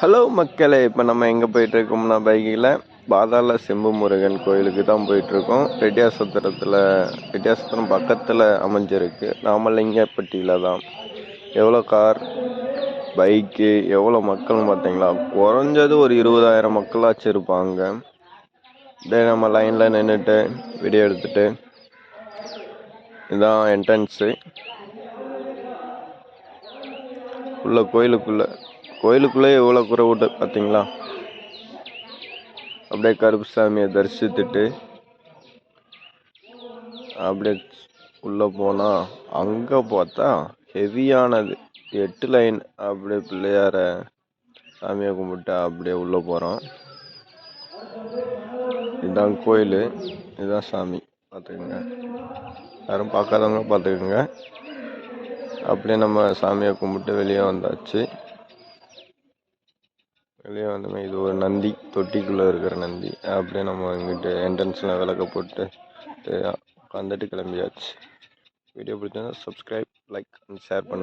Hello மக்களே இப்போ நம்ம எங்கே போயிட்டுருக்கோம்னா பைக்கில் பாதாள செம்பு முருகன் கோயிலுக்கு தான் போயிட்டுருக்கோம். ரெட்டியாசத்திரத்தில் ரெட்டியாசத்திரம் பக்கத்தில் அமைஞ்சிருக்கு. ராமலிங்கப்பட்டியில் தான். எவ்வளோ கார் பைக்கு எவ்வளோ மக்கள்னு பார்த்தீங்களா? குறைஞ்சது ஒரு இருபதாயிரம் மக்களாச்சும் இருப்பாங்க. இதே நம்ம லைனில் நின்றுட்டு வீடியோ எடுத்துகிட்டு இதுதான் என்ட்ரன்ஸு உள்ள கோயிலுக்குள்ளே கோயிலுக்குள்ளே எவ்வளோ குறைவுட்டு பார்த்தீங்களா? அப்படியே கருப்பு சாமியை தரிசித்துட்டு அப்படியே உள்ளே போனால் அங்கே பார்த்தா ஹெவியானது. எட்டு லைன் அப்படியே பிள்ளையார சாமியை கும்பிட்டு அப்படியே உள்ளே போகிறோம் இதுதான் கோயில் இதுதான் சாமி பார்த்துக்கோங்க. யாரும் பார்க்காதவங்க பார்த்துக்குங்க. அப்படியே நம்ம சாமியை கும்பிட்டு வெளியே வந்தாச்சு. வெளியே வந்தோமே இது ஒரு நந்தி தொட்டிக்குள்ளே இருக்கிற நந்தி. அப்படியே நம்ம இங்கிட்டு என்ட்ரன்ஸில் விளக்க போட்டு உட்காந்துட்டு கிளம்பியாச்சு. வீடியோ பிடிச்சா சப்ஸ்கிரைப் லைக் அண்ட் ஷேர் பண்ணுங்கள்